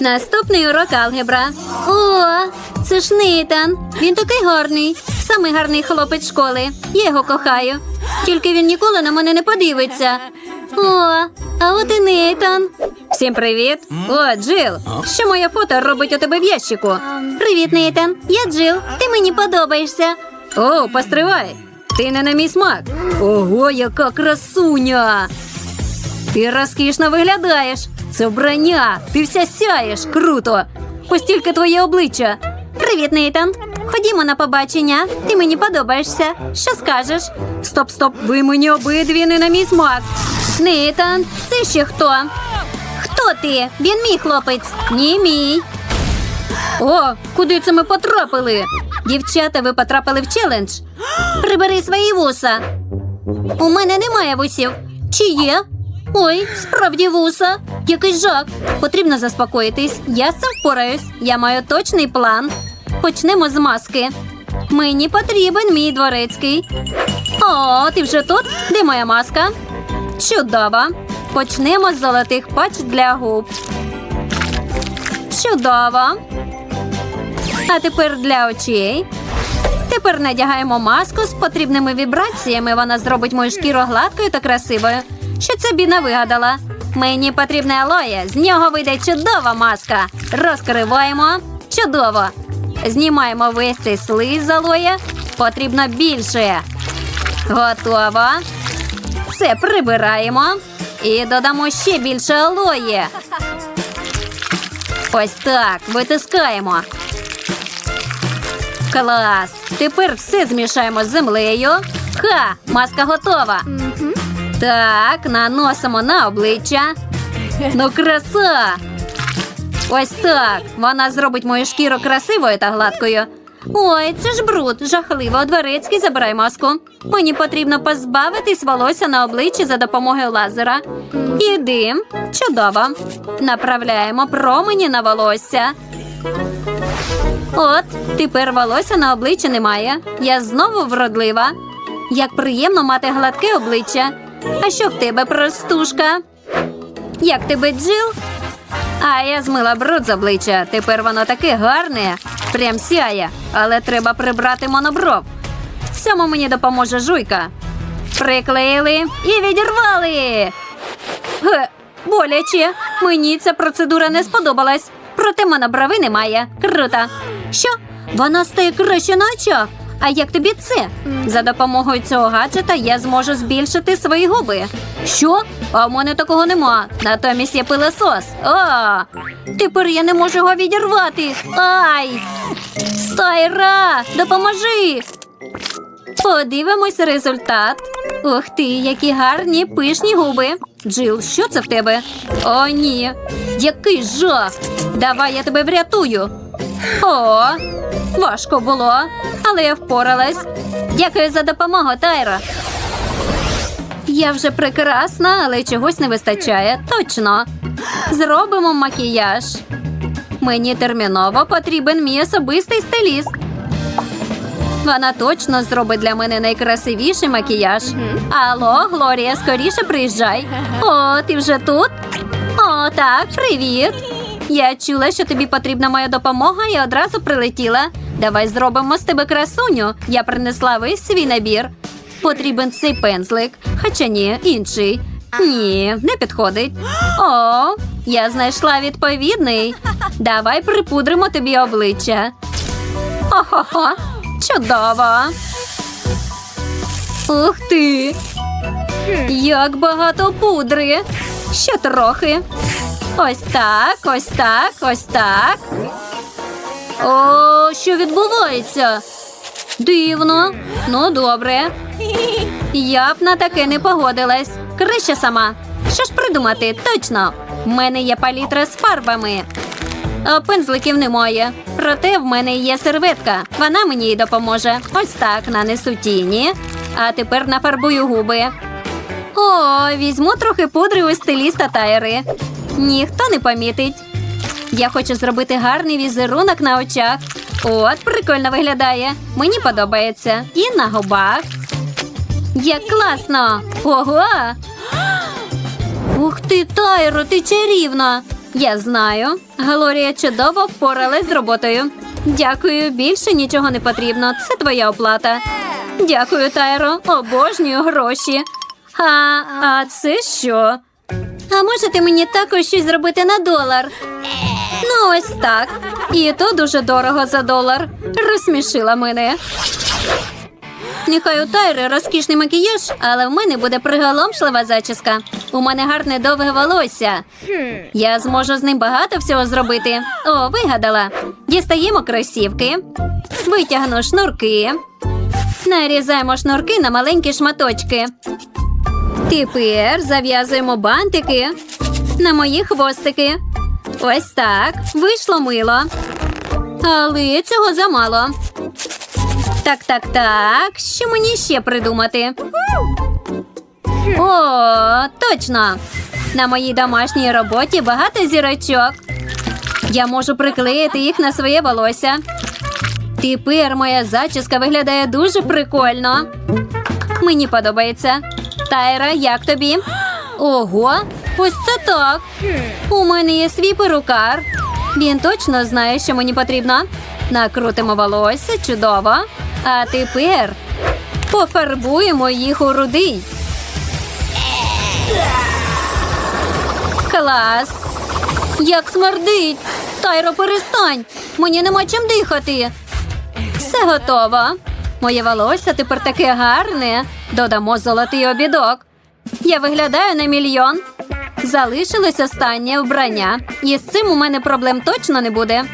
Наступний урок алгебра. О, це ж Нейтан. Він такий гарний. Самий гарний хлопець школи. Я його кохаю. Тільки він ніколи на мене не подивиться. О, а от і Нейтан. Всім привіт. О, Джил. Що моє фото робить у тебе в ящику? Привіт, Нейтан. Я Джил. Ти мені подобаєшся. О, постривай. Ти не на мій смак. Ого, яка красуня! Ти розкішно виглядаєш. Це вбрання. Ти вся сяєш. Круто. Ось тільки твоє обличчя. Привіт, Нейтан. Ходімо на побачення. Ти мені подобаєшся. Що скажеш? Стоп, стоп. Ви мені обидві не на мій смак. Нейтан, це ще хто? Хто ти? Він мій хлопець. Ні, мій. О, куди це ми потрапили? Дівчата, ви потрапили в челендж. Прибери свої вуса. У мене немає вусів. Чи є? Ой, справді вуса. Який жах. Потрібно заспокоїтись. Я цим впораюсь. Я маю точний план. Почнемо з маски. Мені потрібен мій дворецький. О, ти вже тут? Де моя маска? Чудово. Почнемо з золотих пач для губ. Чудово. А тепер для очей. Тепер надягаємо маску з потрібними вібраціями. Вона зробить мою шкіру гладкою та красивою. Що це біна вигадала? Мені потрібне алоє. З нього вийде чудова маска. Розкриваємо. Чудово. Знімаємо весь цей слиз з алоє. Потрібно більше. Готово. Це прибираємо. І додамо ще більше алоє. Ось так. Витискаємо. Клас! Тепер все змішаємо з землею. Ха! Маска готова. Так, наносимо на обличчя. Ну, краса! Ось так. Вона зробить мою шкіру красивою та гладкою. Ой, це ж бруд, жахливо. Дворецький, забирай маску. Мені потрібно позбавитись волосся на обличчі за допомогою лазера. І дим. Чудово. Направляємо промені на волосся. От, тепер волосся на обличчі немає. Я знову вродлива. Як приємно мати гладке обличчя. А що в тебе, простушка? Як тебе Джил? А я змила бруд з обличчя. Тепер воно таке гарне. Прям сяє. Але треба прибрати монобров. В цьому мені допоможе жуйка. Приклеїли і відірвали. Ге, боляче. Мені ця процедура не сподобалась. Проте моноброви немає. Круто. Що? Вона стає краще на очах. А як тобі це? За допомогою цього гаджета я зможу збільшити свої губи. Що? А в мене такого нема. Натомість є пилосос. А, тепер я не можу його відірвати. Ай! Тайра, допоможи! Подивимось результат. Ух ти, які гарні пишні губи. Джил, що це в тебе? О, ні. Який жах! Давай я тебе врятую. О, важко було, але я впоралась. Дякую за допомогу, Тайра. Я вже прекрасна, але чогось не вистачає. Точно. Зробимо макіяж. Мені терміново потрібен мій особистий стиліст. Вона точно зробить для мене найкрасивіший макіяж. Алло, Глорія, скоріше приїжджай. О, ти вже тут? О, так, привіт. Я чула, що тобі потрібна моя допомога і одразу прилетіла. Давай зробимо з тебе красуню. Я принесла весь свій набір. Потрібен цей пензлик, хоча ні, інший. Ні, не підходить. О, я знайшла відповідний. Давай припудримо тобі обличчя. Хо-хо-хо, чудово. Ух ти! Як багато пудри. Ще трохи. Ось так, ось так, ось так. О, що відбувається? Дивно. Ну, добре. Я б на таке не погодилась. Краще сама. Що ж придумати? Точно. В мене є палітра з фарбами. А пензликів немає. Проте в мене є серветка. Вона мені й допоможе. Ось так нанесу тіні. А тепер нафарбую губи. О, візьму трохи пудри у стиліста Тайри. Ніхто не помітить. Я хочу зробити гарний візерунок на очах. От, прикольно виглядає. Мені подобається. І на губах. Як класно! Ого! Ух ти, Тайро, ти чарівна! Я знаю. Глорія чудово впоралась з роботою. Дякую, більше нічого не потрібно. Це твоя оплата. Дякую, Тайро. Обожнюю гроші. А, а це що? А можете мені також щось зробити на долар? Ну, ось так. І то дуже дорого за долар. Розсмішила мене. Нехай у Тайри розкішний макіяж, але в мене буде приголомшлива зачіска. У мене гарне довге волосся. Я зможу з ним багато всього зробити. О, вигадала. Дістаємо кросівки, витягну шнурки, нарізаємо шнурки на маленькі шматочки. Тепер зав'язуємо бантики на мої хвостики. Ось так. Вийшло мило. Але цього замало. Так, так, так. Що мені ще придумати? О, точно. На моїй домашній роботі багато зірочок. Я можу приклеїти їх на своє волосся. Тепер моя зачіска виглядає дуже прикольно. Мені подобається. Тайра, як тобі? Ого, ось це так. У мене є свій перукар. Він точно знає, що мені потрібно. Накрутимо волосся, чудово. А тепер пофарбуємо їх у рудий. Клас! Як смердить! Тайро, перестань! Мені нема чим дихати. Все готово. Моє волосся тепер таке гарне. Додамо золотий обідок. Я виглядаю на мільйон. Залишилось останнє вбрання. І з цим у мене проблем точно не буде.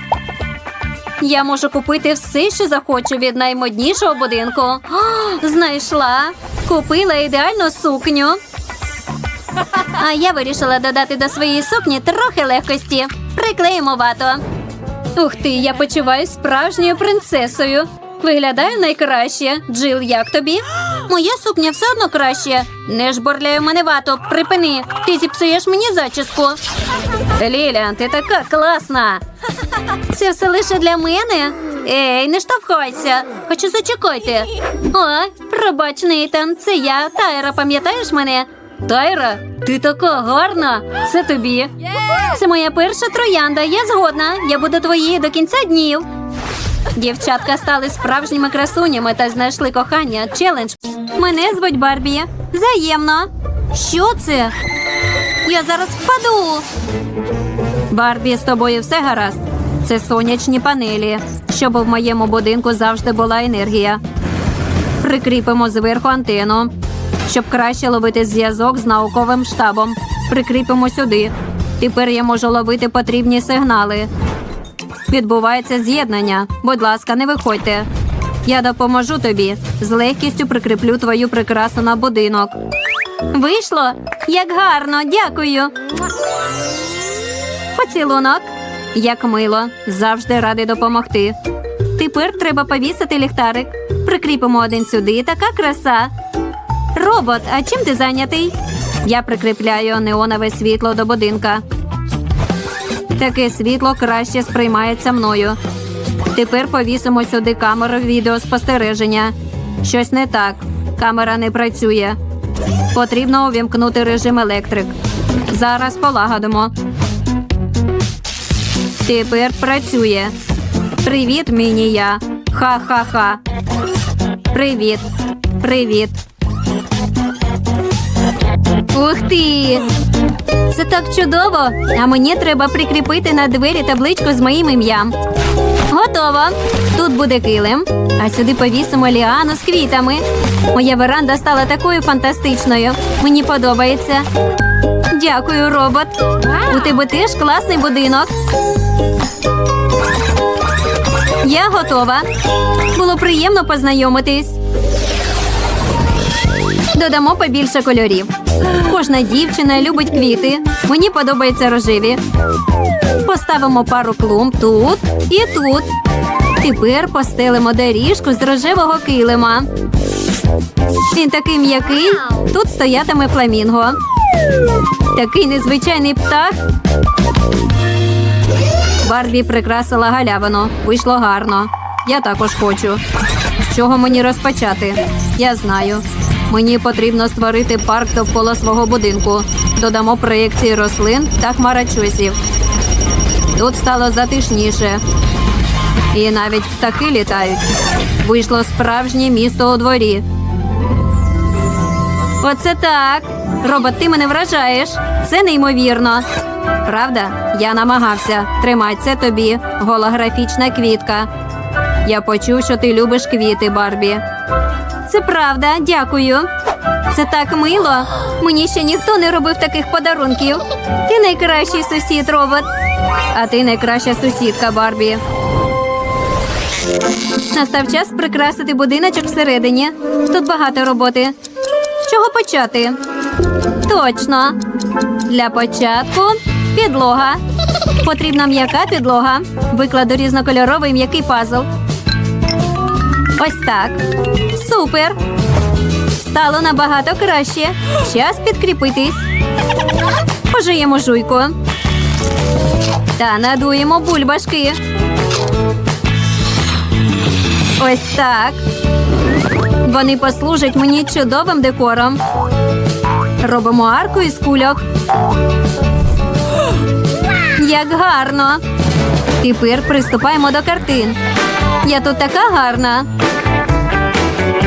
Я можу купити все, що захочу від наймоднішого будинку. О, знайшла. Купила ідеальну сукню. А я вирішила додати до своєї сукні трохи легкості. Приклеїмо вато. Ух ти, я почуваюсь справжньою принцесою. Виглядаю найкраще. Джил, як тобі? Моя сукня все одно краще. Не жборляй в мене вато, припини. Ти зіпсуєш мені зачіску. Ліля, ти така класна. Це все лише для мене. Ей, не штовхайся. Хочу зачекайте. О, пробач, Нейтан, це я. Тайра, пам'ятаєш мене? Тайра, ти така гарна. Це тобі. Це моя перша троянда. Я згодна. Я буду твоєю до кінця днів. Дівчатка стали справжніми красунями та знайшли кохання. Челендж. Мене звуть Барбі. Взаємно. Що це? Я зараз впаду. Барбі, з тобою все гаразд. Це сонячні панелі, щоб в моєму будинку завжди була енергія. Прикріпимо зверху антенну, щоб краще ловити зв'язок з науковим штабом. Прикріпимо сюди. Тепер я можу ловити потрібні сигнали. Відбувається з'єднання. Будь ласка, не виходьте. Я допоможу тобі. З легкістю прикріплю твою прикрасу на будинок. Вийшло? Як гарно, дякую. Поцілунок. Як мило, завжди радий допомогти. Тепер треба повісити ліхтарик. Прикріпимо один сюди. Така краса. Робот, а чим ти зайнятий? Я прикріпляю неонове світло до будинка. Таке світло краще сприймається мною. Тепер повісимо сюди камеру відеоспостереження. Щось не так. Камера не працює. Потрібно увімкнути режим електрик. Зараз полагодимо. Тепер працює. Привіт, мінія. Ха-ха-ха. Привіт. Привіт. Ух ти! Це так чудово! А мені треба прикріпити на двері табличку з моїм ім'ям. Готово. Тут буде килим, а сюди повісимо ліану з квітами. Моя веранда стала такою фантастичною. Мені подобається. Дякую, робот. У тебе теж класний будинок. Я готова. Було приємно познайомитись. Додамо побільше кольорів. Кожна дівчина любить квіти. Мені подобаються рожеві. Поставимо пару клумб тут і тут. Тепер постелимо доріжку з рожевого килима. Він такий м'який. Тут стоятиме фламінго. Такий незвичайний птах. Барбі прикрасила галявину. Вийшло гарно. Я також хочу. З чого мені розпочати? Я знаю. Мені потрібно створити парк довкола свого будинку. Додамо проєкції рослин та хмарочосів. Тут стало затишніше. І навіть птахи літають. Вийшло справжнє місто у дворі. Оце так. Робот, ти мене вражаєш. Це неймовірно. Правда, я намагався. Тримай це тобі, голографічна квітка. Я почув, що ти любиш квіти, Барбі. Це правда, дякую. Це так мило. Мені ще ніхто не робив таких подарунків. Ти найкращий сусід, робот. А ти найкраща сусідка, Барбі. Настав час прикрасити будиночок всередині. Тут багато роботи. З чого почати? Точно. Для початку підлога. Потрібна м'яка підлога. Викладу різнокольоровий м'який пазл. Ось так. Супер. Стало набагато краще. Час підкріпитись. Пожиємо жуйку. Та надуємо бульбашки. Ось так. Вони послужать мені чудовим декором. Робимо арку із кульок. Як гарно. Тепер приступаємо до картин. Я тут така гарна.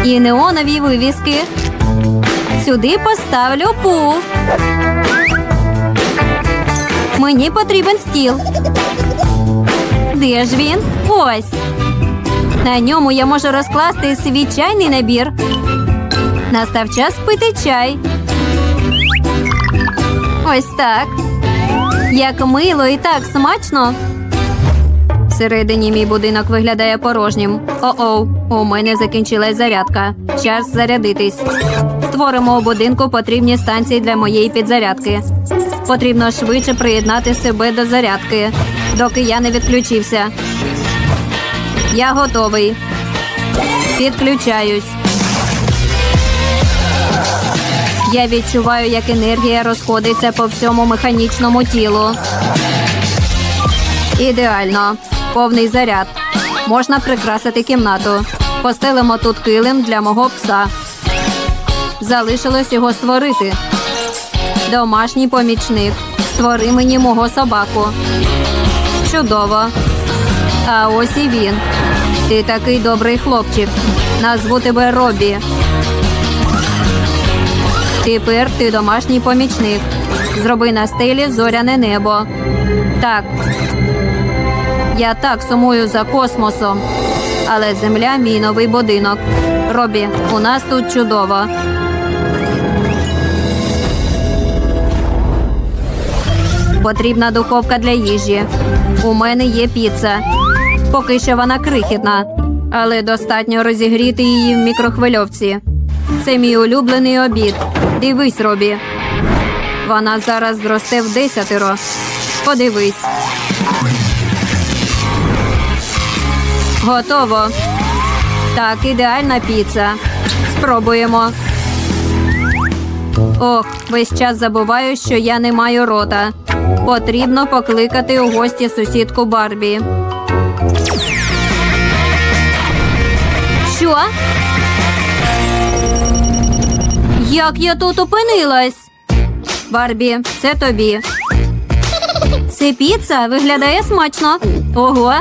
І неонові вивіски. Сюди поставлю пуф. Мені потрібен стіл. Де ж він? Ось. На ньому я можу розкласти свій чайний набір. Настав час пити чай. Ось так. Як мило і так смачно. Всередині мій будинок виглядає порожнім. О-оу, у мене закінчилась зарядка. Час зарядитись. Створимо у будинку потрібні станції для моєї підзарядки. Потрібно швидше приєднати себе до зарядки, доки я не відключився. Я готовий. Підключаюсь. Я відчуваю, як енергія розходиться по всьому механічному тілу. Ідеально. Повний заряд. Можна прикрасити кімнату. Постелимо тут килим для мого пса. Залишилось його створити. Домашній помічник. Створи мені мого собаку. Чудово. А ось і він. Ти такий добрий хлопчик. Назву тебе Робі. Тепер ти домашній помічник. Зроби на стелі зоряне небо. Так. Я так сумую за космосом. Але земля мій новий будинок. Робі, у нас тут чудово. Потрібна духовка для їжі. У мене є піца. Поки що вона крихітна, але достатньо розігріти її в мікрохвильовці. Це мій улюблений обід. Дивись, Робі. Вона зараз зросте в десятеро. Подивись. Готово. Так, ідеальна піца. Спробуємо. Ох, весь час забуваю, що я не маю рота. Потрібно покликати у гості сусідку Барбі. Що? Як я тут опинилась? Барбі, це тобі. Це піца виглядає смачно. Ого.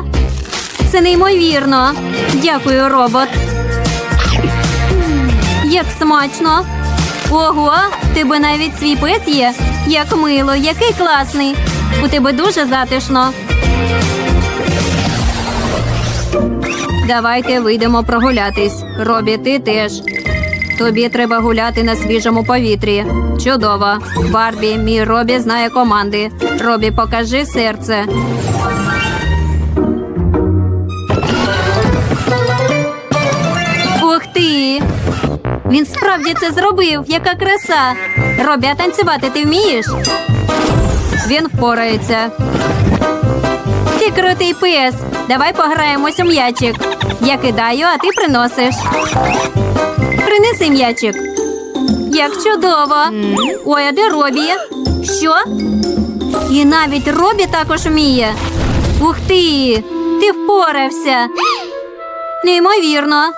Це неймовірно. Дякую, робот. Як смачно. Ого, тебе навіть свій пес є. Як мило, який класний. У тебе дуже затишно. Давайте вийдемо прогулятись. Робі, ти теж. Тобі треба гуляти на свіжому повітрі. Чудово. Барбі, мій Робі знає команди. Робі, покажи серце. Він справді це зробив. Яка краса! Робі, а танцювати ти вмієш? Він впорається. Ти крутий пес. Давай пограємось у м'ячик. Я кидаю, а ти приносиш. Принеси м'ячик. Як чудово. Ой, а де Робі? Що? І навіть Робі також вміє. Ух ти! Ти впорався. Неймовірно.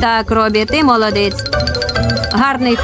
Так, Робі, ти молодець. Гарний